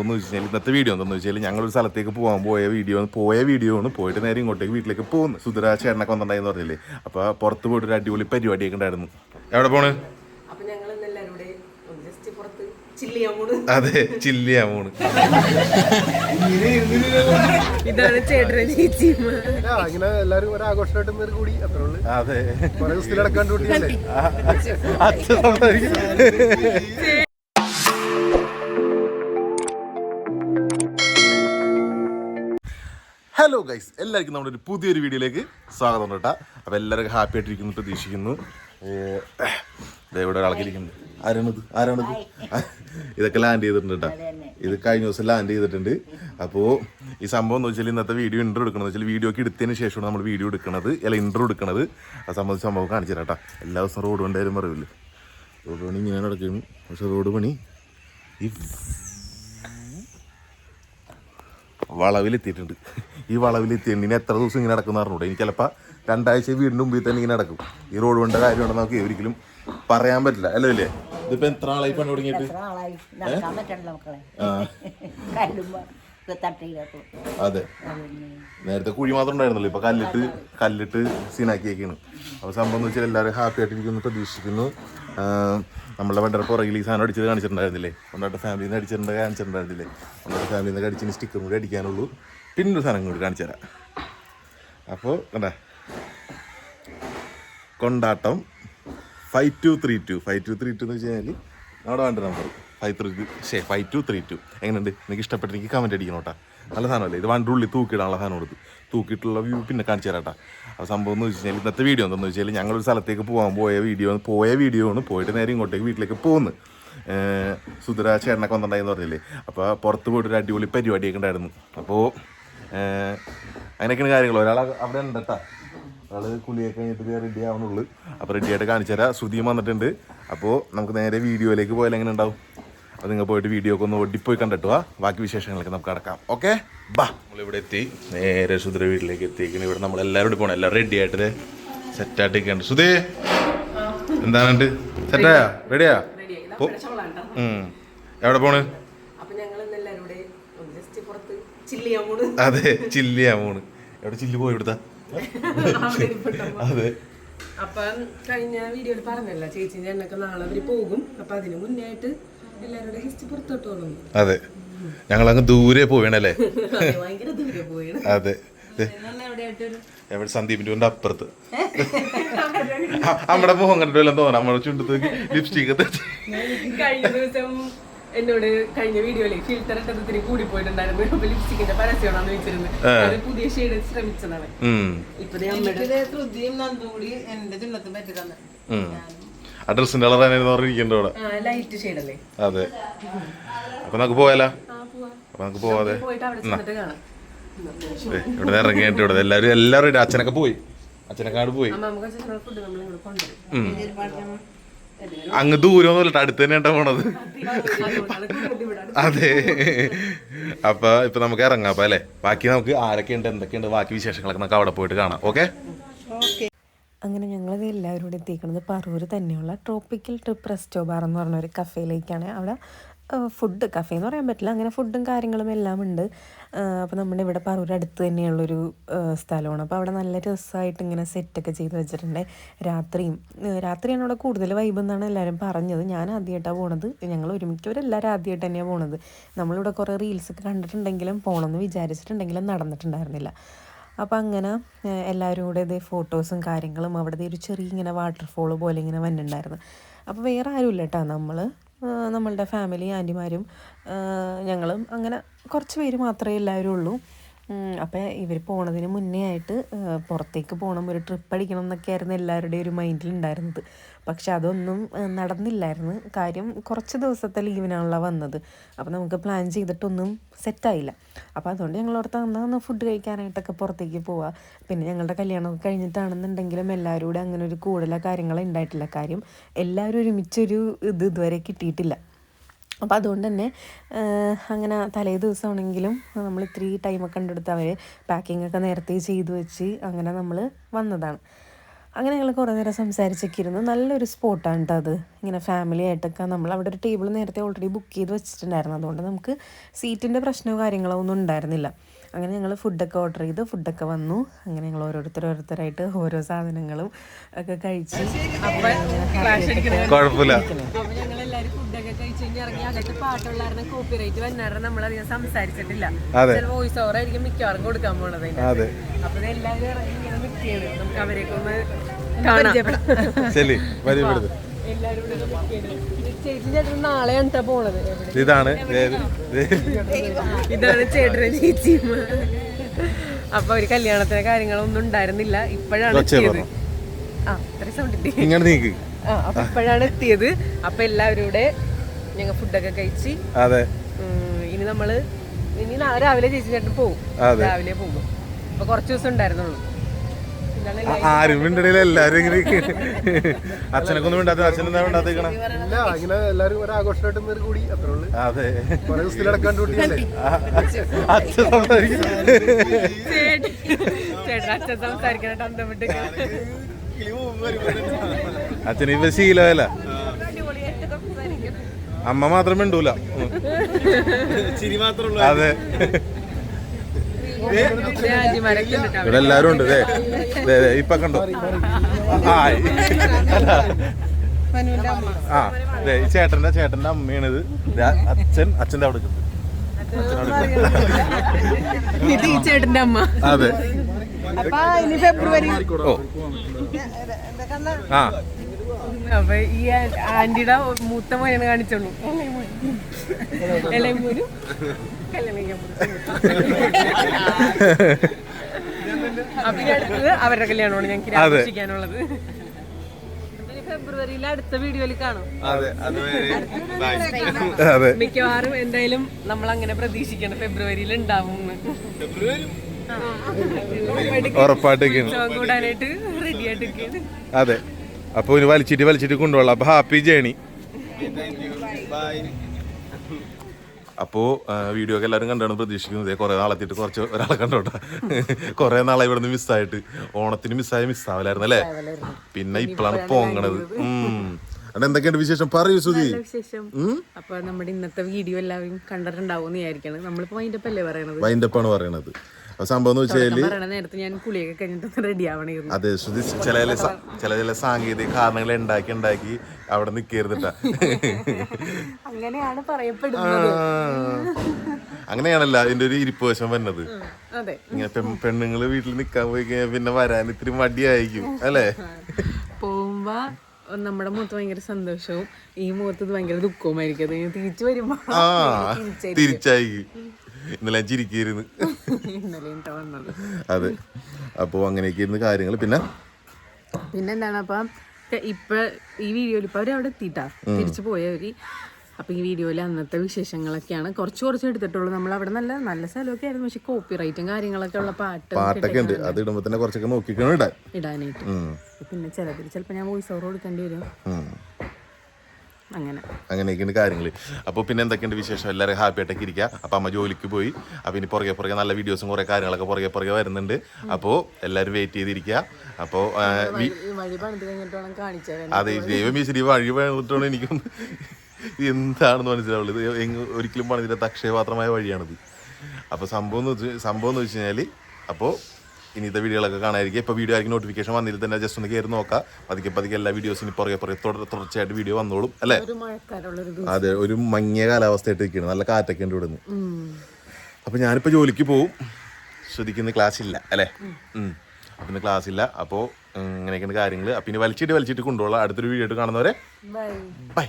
എന്ന് വെച്ചാൽ ഇന്നത്തെ വീഡിയോ എന്താണെന്ന് വെച്ചാൽ ഒരു സ്ഥലത്തേക്ക് പോകാൻ പോയ വീഡിയോ പോയ വീഡിയോ ആണ് പോയിട്ട് നേരെ ഇങ്ങോട്ടേക്ക് വീട്ടിലേക്ക് പോകുന്നു സുധരാ ചേട്ടനൊക്കെ എന്ന് പറഞ്ഞില്ലേ? അപ്പോൾ പുറത്ത് പോയിട്ട് ഒരു അടിപൊളി പരിപാടിയൊക്കെ ഉണ്ടായിരുന്നു. എവിടെ പോണ്? അപ്പൊ അതെ ചില്ലിയാ പോണ്. ഇതാണ് ചേട്ടനെ ചേച്ചിയും ആ, ഇങ്ങനെ എല്ലാരും ഒരു ആഘോഷമായിട്ട് ഇന്നൊരു കൂടി അത്രേ ഉള്ളൂ. അതെ. അച്ഛൻ സംസാരിക്കും ഹലോ ഗൈസ് എല്ലാവർക്കും നമ്മുടെ ഒരു പുതിയൊരു വീഡിയോയിലേക്ക് സ്വാഗതം കേട്ടാ. അപ്പോൾ എല്ലാവർക്കും ഹാപ്പി ആയിട്ടിരിക്കുന്നു പ്രതീക്ഷിക്കുന്നു. ഇവിടെ ഇത്? ആരാണ് ഇത്? ഇതൊക്കെ ലാൻഡ് ചെയ്തിട്ടുണ്ട് കേട്ടോ. ഇത് കഴിഞ്ഞ ദിവസം ലാൻഡ് ചെയ്തിട്ടുണ്ട്. അപ്പോൾ ഈ സംഭവം എന്ന് വെച്ചാൽ ഇന്നത്തെ വീഡിയോ ഇൻട്രോ എടുക്കണമെന്ന് വെച്ചാൽ വീഡിയോക്ക് എടുത്തതിന് ശേഷമാണ് നമ്മൾ വീഡിയോ എടുക്കുന്നത് അല്ല ഇൻട്രോ എടുക്കുന്നത് ആ സംബന്ധിച്ച് സംഭവം കാണിച്ചു തരാം കേട്ടോ. എല്ലാ ദിവസവും റോഡ് കൊണ്ടായാലും പറയില്ലേ റോഡ് പണി ഇങ്ങനെ നടക്കുന്നു പക്ഷെ റോഡ് പണി വളവിലെത്തിയിട്ടുണ്ട്. ഈ വളവിലെത്തിയിട്ടുണ്ട് ഇനി എത്ര ദിവസം ഇങ്ങനെ നടക്കുന്ന പറഞ്ഞൂടെ എനിക്ക് ചിലപ്പോൾ രണ്ടാഴ്ച വീടിന്റെ മുമ്പിൽ തന്നെ ഇങ്ങനെ നടക്കും. ഈ റോഡ് കൊണ്ട കാര്യമുണ്ടെന്ന് നമുക്ക് ഒരിക്കലും പറയാൻ പറ്റില്ല. അല്ലേ അല്ലേ ഇതിപ്പോ എത്ര ആളായി പണി തുടങ്ങിയിട്ട്? അതെ. നേരത്തെ കുഴി മാത്രം ഉണ്ടായിരുന്നല്ലോ. ഇപ്പൊ കല്ലിട്ട് കല്ലിട്ട് സീനാക്കിയേക്കാണ്. അപ്പൊ സംഭവം എന്ന് വെച്ചാൽ എല്ലാവരും ഹാപ്പി ആയിട്ടിരിക്കുന്നു പ്രതീക്ഷിക്കുന്നു. നമ്മളെ വണ്ടർ പുറകിൽ ഈ അടിച്ചത് കാണിച്ചിട്ടുണ്ടായിരുന്നില്ലേ? ഒന്നായിട്ട് ഫാമിലിയിൽ നിന്ന് അടിച്ചിട്ടുണ്ട് കാണിച്ചിട്ടുണ്ടായിരുന്നില്ലേ? ഒന്നായിട്ട് ഫാമിലിയിൽ നിന്ന് അടിച്ചിന് സ്റ്റിക്കറും കൂടി അടിക്കാനുള്ളൂ. പിന്നെ ഒരു സാധനം കൂടി കാണിച്ചു തരാം. അപ്പോൾ കണ്ടാ? കൊണ്ടാട്ടം five two three two five two three two എന്ന് വെച്ച് കഴിഞ്ഞാൽ നമ്മുടെ വേണ്ട നമ്പർ ഫൈവ് ത്രീ ശേ ഫൈവ് ടു ത്രീ ടു എങ്ങനെയുണ്ട്? എനിക്ക് ഇഷ്ടപ്പെട്ട് എനിക്ക് കമന്റ് അടിക്കണം കേട്ടോ നല്ല സാധനമല്ലേ? ഇത് വണ്ടി ഉള്ളിൽ തൂക്കിയിടാനുള്ള സാധനം കൊടുത്ത് തൂക്കിയിട്ടുള്ള വ്യൂ പിന്നെ കാണിച്ചു തരാം കേട്ടോ അപ്പോൾ സംഭവം എന്ന് വെച്ച് കഴിഞ്ഞാൽ ഇന്നത്തെ വീഡിയോ എന്താണെന്ന് വെച്ചാൽ ഞങ്ങളൊരു സ്ഥലത്തേക്ക് പോകാൻ പോയ വീഡിയോ പോയ വീഡിയോ ആണ് പോയിട്ട് നേരെ ഇങ്ങോട്ടേക്ക് വീട്ടിലേക്ക് പോകുന്നു സുധര ചേട്ടനൊക്കെ വന്നിട്ടുണ്ടായെന്ന് പറഞ്ഞില്ലേ? അപ്പോൾ പുറത്ത് പോയിട്ട് ഒരു അടിപൊളി പരിപാടിയൊക്കെ ഉണ്ടായിരുന്നു. അപ്പോൾ അങ്ങനെയൊക്കെയാണ് കാര്യങ്ങൾ. ഒരാൾ അവിടെ ഉണ്ട് കേട്ടോ ഒരാൾ കുളിയൊക്കെ കഴിഞ്ഞിട്ട് റെഡി ആവുന്നുള്ളൂ അപ്പോൾ റെഡിയായിട്ട് കാണിച്ചു തരാം ശ്രുതിയും വന്നിട്ടുണ്ട്. അപ്പോൾ നമുക്ക് നേരെ വീഡിയോയിലേക്ക് പോയാൽ എങ്ങനെ ഉണ്ടാവും? അപ്പോൾ നിങ്ങൾ പോയിട്ട് വീഡിയോ ഒക്കെ ഒന്ന് ഒടിപ്പോയി കണ്ടിട്ട് വാ. ബാക്കി വിശേഷങ്ങളൊക്കെ നമുക്ക് അടക്കാം. ഓക്കെ ബാ. നമ്മളിവിടെ എത്തി നേരെ സുധീര വീട്ടിലേക്ക് എത്തിക്കണം ഇവിടെ നമ്മൾ എല്ലാവരും കൂടി പോകണം എല്ലാം റെഡി ആയിട്ട് സെറ്റായിട്ട് നിൽക്കുന്നുണ്ട് സുധേ എന്താണുണ്ട്? സെറ്റായാ റെഡിയാ. എവിടെ പോണ്? അതെ ചില്ലിയാ പോണ്. എവിടെ ചില്ല് പോയി ഇവിടുത്തെ? അതെ. അപ്പം കഴിഞ്ഞ വീഡിയോയിൽ പറഞ്ഞല്ലോ ചേച്ചി എണ്ണൊക്കെ നാളെ അവർ പോകും. അപ്പൊ അതിന് മുന്നേ ആയിട്ട് അതെ. ഞങ്ങൾ അങ്ങ് ദൂരെ പോവണല്ലേ? ഭയങ്കര ദൂരെ പോയാണ് അതെ. എവിടെ സന്ദീപിന്റെ കൊണ്ട് അപ്പുറത്ത്. നമ്മുടെ മുഖം കണ്ടിട്ടില്ല തോന്നാം. നമ്മുടെ ചുണ്ടത്ത് ലിപ്സ്റ്റിക് കഴിഞ്ഞ ദിവസം എന്നോട് കഴിഞ്ഞ വീഡിയോയിൽ ഫിൽറ്റർ ഇട്ടതിന് കൂടി പോയിട്ടുണ്ടായിരുന്നു അപ്പൊ ലിപ്സ്റ്റിക്കിന്റെ പരസ്യമാണെന്ന് വെച്ചിരുന്നത് അത് പുതിയ ഷെയ്ഡ് ശ്രമിച്ചതാണ്. ഇപ്പൊ ദേ അമ്മയുടെ ശ്രുതിയും നന്ദും കൂടി എന്റെ ചുണ്ടത്തും പറ്റി തന്നെ ആ ഡ്രസ്സിന്റെ കളർ തന്നെ പറഞ്ഞിരിക്കുന്നുണ്ട് അവിടെ ലൈറ്റ് അതെ. അപ്പൊ നമുക്ക് പോയാലോ? ആ പോവാ. അപ്പൊ നമുക്ക് പോവാതെ. ഇവിടെ നിന്ന് ഇറങ്ങിയിട്ട് ഇവിടെ. എല്ലാവരും എല്ലാവരും ഇല്ല. അച്ഛനൊക്കെ പോയി. അച്ഛനക്കാട് പോയി. അമ്മ നമുക്ക് ചെന്ന ഫുഡ് നമ്മൾ ഇങ്ങോട്ട് കൊണ്ടുവരും. ഉം. അങ്ങ് ദൂരം അടുത്ത് തന്നെ ഉണ്ടാ പോണത്. അതെ. അപ്പൊ ഇപ്പൊ നമുക്ക് ഇറങ്ങാം. അപ്പൊ അല്ലേ? ബാക്കി നമുക്ക് ആരൊക്കെ ഉണ്ട് എന്തൊക്കെയുണ്ട്? ബാക്കി വിശേഷങ്ങളൊക്കെ നമുക്ക് അവിടെ പോയിട്ട് കാണാം. ഓക്കെ. അങ്ങനെ ഞങ്ങളിത് എല്ലാവരും കൂടി എത്തിക്കുന്നത് പറൂർ തന്നെയുള്ള ട്രോപ്പിക്കൽ ട്രിപ്പ് റെസ്റ്റോ ബാർ എന്ന് പറഞ്ഞ ഒരു കഫേയിലേക്കാണ് അവിടെ ഫുഡ് കഫേ എന്ന് പറയാൻ പറ്റില്ല. അങ്ങനെ ഫുഡും കാര്യങ്ങളും എല്ലാം ഉണ്ട്. അപ്പോൾ നമ്മുടെ ഇവിടെ പറൂർ അടുത്ത് തന്നെയുള്ളൊരു സ്ഥലമാണ്. അപ്പോൾ അവിടെ നല്ല രസമായിട്ട് ഇങ്ങനെ സെറ്റൊക്കെ ചെയ്ത് വെച്ചിട്ടുണ്ട്. രാത്രിയും രാത്രിയാണ് അവിടെ കൂടുതൽ വൈബ് എന്നാണ് എല്ലാവരും പറഞ്ഞത്. ഞാൻ ആദ്യമായിട്ടാണ് പോണത്. ഞങ്ങൾ ഒരുമിക്കവരെല്ലാവരും ആദ്യമായിട്ട് തന്നെയാണ് പോണത്. നമ്മളിവിടെ കുറേ റീൽസൊക്കെ കണ്ടിട്ടുണ്ടെങ്കിലും പോകണമെന്ന് വിചാരിച്ചിട്ടുണ്ടെങ്കിലും നടന്നിട്ടുണ്ടായിരുന്നില്ല. അപ്പോൾ അങ്ങനെ എല്ലാവരും കൂടെ ഇത് ഫോട്ടോസും കാര്യങ്ങളും അവിടുത്തെ ഒരു ചെറിയ ഇങ്ങനെ വാട്ടർഫോൾ പോലെ ഇങ്ങനെ വന്നിട്ടുണ്ടായിരുന്നു. അപ്പോൾ വേറെ ആരുമില്ല കേട്ടോ നമ്മൾ നമ്മളുടെ ഫാമിലി ആന്റിമാരും ഞങ്ങളും അങ്ങനെ കുറച്ച് പേര് മാത്രമേ എല്ലാവരും ഉള്ളൂ. അപ്പോൾ ഇവർ പോണതിന് മുന്നേ ആയിട്ട് പുറത്തേക്ക് പോകണം ഒരു ട്രിപ്പ് അടിക്കണം എന്നൊക്കെയായിരുന്നു എല്ലാവരുടെയും ഒരു മൈൻഡിൽ ഉണ്ടായിരുന്നത് പക്ഷെ അതൊന്നും നടന്നില്ലായിരുന്നു. കാര്യം കുറച്ച് ദിവസത്തെ ലീവിനാണല്ലോ വന്നത്. അപ്പോൾ നമുക്ക് പ്ലാൻ ചെയ്തിട്ടൊന്നും സെറ്റായില്ല അപ്പോൾ അതുകൊണ്ട് ഞങ്ങൾ അന്നാ ഒന്ന് ഫുഡ് കഴിക്കാനായിട്ടൊക്കെ പുറത്തേക്ക് പോവാം. പിന്നെ ഞങ്ങളുടെ കല്യാണമൊക്കെ കഴിഞ്ഞിട്ടാണെന്നുണ്ടെങ്കിലും എല്ലാവരും കൂടെ അങ്ങനെ ഒരു കൂടുതലോ കാര്യങ്ങളോ ഉണ്ടായിട്ടില്ല കാര്യം എല്ലാവരും ഒരുമിച്ചൊരു ഇത് ഇതുവരെ കിട്ടിയിട്ടില്ല. അപ്പോൾ അതുകൊണ്ട് തന്നെ അങ്ങനെ തലേ ദിവസമാണെങ്കിലും നമ്മൾ ഇത്തിരി ടൈമൊക്കെ കണ്ടെടുത്ത് അവർ പാക്കിംഗ് ഒക്കെ നേരത്തെ ചെയ്തു വെച്ച് അങ്ങനെ നമ്മൾ വന്നതാണ്. അങ്ങനെ ഞങ്ങൾ കുറേ നേരം സംസാരിച്ചൊക്കെ ഇരുന്നു നല്ലൊരു സ്പോട്ടാണ് കേട്ടോ അത്. ഇങ്ങനെ ഫാമിലി ആയിട്ടൊക്കെ നമ്മൾ അവിടെ ഒരു ടേബിൾ നേരത്തെ ഓൾറെഡി ബുക്ക് ചെയ്ത് വെച്ചിട്ടുണ്ടായിരുന്നു. അതുകൊണ്ട് നമുക്ക് സീറ്റിന്റെ പ്രശ്നമോ കാര്യങ്ങളോ ഒന്നും ഉണ്ടായിരുന്നില്ല. അങ്ങനെ ഞങ്ങൾ ഫുഡൊക്കെ ഓർഡർ ചെയ്ത് ഫുഡൊക്കെ വന്നു. അങ്ങനെ ഞങ്ങൾ ഓരോരുത്തർ ഓരോരുത്തരായിട്ട് ഓരോ സാധനങ്ങളും ഒക്കെ കഴിച്ച് കുഴപ്പമില്ല അപ്പൊ ഞങ്ങൾ എല്ലാരും ഫുഡൊക്കെ കഴിച്ച് കഴിഞ്ഞ് ഇറങ്ങി അകത്ത് പാട്ടുള്ളായിരുന്നു കോപ്പി റൈറ്റ് വന്നാറ് നമ്മൾ അധികം സംസാരിച്ചിട്ടില്ല. അതെ. വോയിസ് ഓവർ ആയിരിക്കും മിക്കവാറും കൊടുക്കാൻ പോണത് അപ്പൊ എല്ലാവരും നമുക്ക് അവരെയൊക്കെ ഒന്ന് ഇതാണ്. ഇതാണ് ചേട്ടനും ചേച്ചിയും അപ്പൊ ഒരു കല്യാണത്തിന് കാര്യങ്ങളൊന്നും ഉണ്ടായിരുന്നില്ല. ഇപ്പോഴാണ് എത്തിയത്. പറഞ്ഞു. ആ അത്ര സൗണ്ട് ഇങ്ങനെ നീക്ക്. ആ അപ്പൊ ഇപ്പോഴാണ് എത്തിയത്. അപ്പൊ എല്ലാവരും കൂടെ ഞങ്ങൾ ഫുഡൊക്കെ കഴിച്ച്. അതെ. ഇനി നമ്മൾ ഇനി നാളെ രാവിലെ ചേച്ചി ചേട്ടൻ പോകും രാവിലെ പോകും. അപ്പൊ കുറച്ച് ദിവസം ഉണ്ടായിരുന്നുള്ളൂ. ആരും മിണ്ടടിയിൽ എല്ലാരും ഇങ്ങനെ ഇരിക്കുകയാണ്. അച്ഛനൊക്കെ ഒന്നും മിണ്ടാത്ത അച്ഛനെന്താ മിണ്ടാത്തേക്കണം ഇല്ല എല്ലാരും ഒരു ആഘോഷമായിട്ട് ഇന്ന് കൂടി അത്രേ ഉള്ളു. അതെ. കുറെ ദിവസത്തിലടക്കാൻ ഡ്യൂട്ടിയല്ലേ അച്ഛൻ സംസാരിക്കും അച്ഛന് ഇപ്പൊ ശീലമല്ല അമ്മ മാത്രമേ ഉണ്ടൂല. അതെ. ഇവിടെ എല്ലാരും ഉണ്ട് ഇപ്പൊ കണ്ടോ? ആ ആ അതെ ഈ ചേട്ടന്റെ ചേട്ടന്റെ അമ്മയാണിത്. ഇത് അച്ഛൻ അച്ഛന്റെ അവിടെ ചേട്ടന്റെ അമ്മ. അതെ. അപ്പൊ ഇനി ഫെബ്രുവരി ഓ. ആ. അപ്പൊ ഈ ആന്റിയുടെ മൂത്ത മോനാണ് കാണിച്ചോളൂ. ഇളയമോനും കല്യാണം. അപ്പൊ അടുത്തത് അവരുടെ കല്യാണമാണ് ഞങ്ങൾക്ക്. ആഘോഷിക്കാനുള്ളത് ഫെബ്രുവരിയിൽ അടുത്ത വീഡിയോയിൽ കാണും. മിക്കവാറും എന്തായാലും നമ്മൾ അങ്ങനെ പ്രതീക്ഷിക്കണം ഫെബ്രുവരിയിൽ ഉണ്ടാവും ഫെബ്രുവരി ഉത്സവം കൂടാനായിട്ട് റെഡി ആയിട്ട് അതെ. അപ്പൊ ഇനി വലിച്ചിട്ട് വലിച്ചിട്ട് കൊണ്ടുപോകാം. അപ്പോൾ ഹാപ്പി ജേണി. അപ്പോൾ വീഡിയോ ഒക്കെ എല്ലാവരും കണ്ടാണ് പ്രതീക്ഷിക്കുന്നത്. കുറെ നാളെത്തിയിട്ട് കുറച്ച് ഒരാളെ കണ്ടോട്ടെ. കുറെ നാളെ ഇവിടെ നിന്ന് മിസ്സായിട്ട്. ഓണത്തിന് മിസ്സായ മിസ്സാവില്ലായിരുന്നു അല്ലേ? പിന്നെ ഇപ്പോഴാണ് പോങ്ങണത്. എന്തൊക്കെയുണ്ട് വിശേഷം? പറയൂ സുധി. വിശേഷം. അപ്പൊ നമ്മുടെ ഇന്നത്തെ വീഡിയോ എല്ലാവരും കണ്ടിട്ടുണ്ടാവും എന്ന് വിചാരിക്കണം. നമ്മളിപ്പോ അല്ലേ പറയണത്? വൈൻഡപ്പാണ് പറയണത്. സംഭവം എന്ന് അതെ ശ്രുതി ചില ചില ചില ചില സാങ്കേതിക കാരണങ്ങൾ ഉണ്ടാക്കി ഉണ്ടാക്കി അവിടെ നിൽക്കരുതിട്ടാ അങ്ങനെയാണ് പറയപ്പെടുന്നത്. അങ്ങനെയാണല്ല അതിന്റെ ഒരു ഇരിപ്പ് വശം വന്നത്. ഇങ്ങനെ പെണ്ണുങ്ങൾ വീട്ടിൽ നിക്കാൻ പോയി കഴിഞ്ഞാൽ പിന്നെ വരാൻ ഇത്തിരി മടിയായിരിക്കും അല്ലേ? പോകുമ്പോ നമ്മുടെ മുഖത്ത് ഭയങ്കര സന്തോഷവും ഈ മുഖത്ത് ഭയങ്കര ദുഃഖവുമായിരിക്കും. തിരിച്ചു വരുമ്പോ തിരിച്ചായി തിരിച്ചായിരിക്കും. ഇന്നലെ അഞ്ചിരിക്കുന്നു ചിരിക്കായിരുന്നു അതെ. അപ്പോ അങ്ങനെയൊക്കെ ഇരുന്ന് കാര്യങ്ങൾ. പിന്നെ? പിന്നെന്താണ് അപ്പൊ ഇപ്പൊ ഈ വീഡിയോയിൽ ഇപ്പൊ അവർ അവിടെ എത്തിയിട്ടാ. തിരിച്ചു പോയവര് അപ്പൊ ഈ വീഡിയോയിൽ അന്നത്തെ വിശേഷങ്ങളൊക്കെയാണ്. കുറച്ച് കുറച്ച് എടുത്തിട്ടുള്ളൂ. നമ്മൾ അവിടെ നല്ല നല്ല സ്ഥലമൊക്കെ ആയിരുന്നു. പക്ഷെ കോപ്പി റൈറ്റും കാര്യങ്ങളൊക്കെ ഉള്ള പാട്ട് പാട്ടൊക്കെ ഉണ്ട്. അത് ഇടുമ്പോ തന്നെ കുറച്ചൊക്കെ നോക്കിക്കണം ഇടാനായിട്ട്. പിന്നെ ചിലതിൽ ചിലപ്പോ ഞാൻ വോയിസ് ഓവർ കൊടുക്കേണ്ടി വരും. അങ്ങനെയൊക്കെയാണ് കാര്യങ്ങൾ അപ്പോൾ പിന്നെ എന്തൊക്കെയുണ്ട് വിശേഷം? എല്ലാവരും ഹാപ്പി ആയിട്ടൊക്കെ ഇരിക്കുക അപ്പോൾ അമ്മ ജോലിക്ക് പോയി. അപ്പോൾ ഇനി പുറകെ പുറകെ നല്ല വീഡിയോസും കുറേ കാര്യങ്ങളൊക്കെ പുറകെ പുറകെ വരുന്നുണ്ട്. അപ്പോൾ എല്ലാവരും വെയിറ്റ് ചെയ്തിരിക്കുക അപ്പോൾ അതെ ദൈവം ശരി വഴി പണിതിട്ടാണ് എനിക്കൊന്ന് എന്താണെന്ന് മനസ്സിലാവുള്ളത് ഒരിക്കലും പണിതിട്ട് അക്ഷയപാത്രമായ വഴിയാണിത്. അപ്പോൾ സംഭവം എന്ന് വെച്ച് സംഭവം എന്ന് വെച്ച് കഴിഞ്ഞാൽ അപ്പോൾ ഇനിത്തെ വീഡിയോകളൊക്കെ കാണാതിരിക്കുക. ഇപ്പോൾ വീഡിയോ ആയിരിക്കും നോട്ടിഫിക്കേഷൻ വന്നില്ല തന്നെ ജസ്റ്റ് ഒന്ന് കയറി നോക്കാം. പതുക്കെ പതുക്കെ എല്ലാ വീഡിയോസിനും പുറകെ പുറകെ തുടർ തുടർച്ചയായിട്ട് വീഡിയോ വന്നോളും അല്ലേ? അതെ ഒരു മങ്ങിയ കാലാവസ്ഥയായിട്ട് നിൽക്കുകയാണ് നല്ല കാറ്റൊക്കെ ഉണ്ട് ഇവിടുന്ന്. അപ്പോൾ ഞാനിപ്പോൾ ജോലിക്ക് പോവും. ശ്രദ്ധിക്കുന്ന ക്ലാസ് ഇല്ല അല്ലേ? അപ്പം ഇന്ന് ക്ലാസ് ഇല്ല. അപ്പോൾ ഇങ്ങനെയൊക്കെയാണ് കാര്യങ്ങൾ അപ്പം ഇനി വലിച്ചിട്ട് വലിച്ചിട്ട് കൊണ്ടുപോകാം. അടുത്തൊരു വീഡിയോ ആയിട്ട് കാണുന്നവരെ ബൈ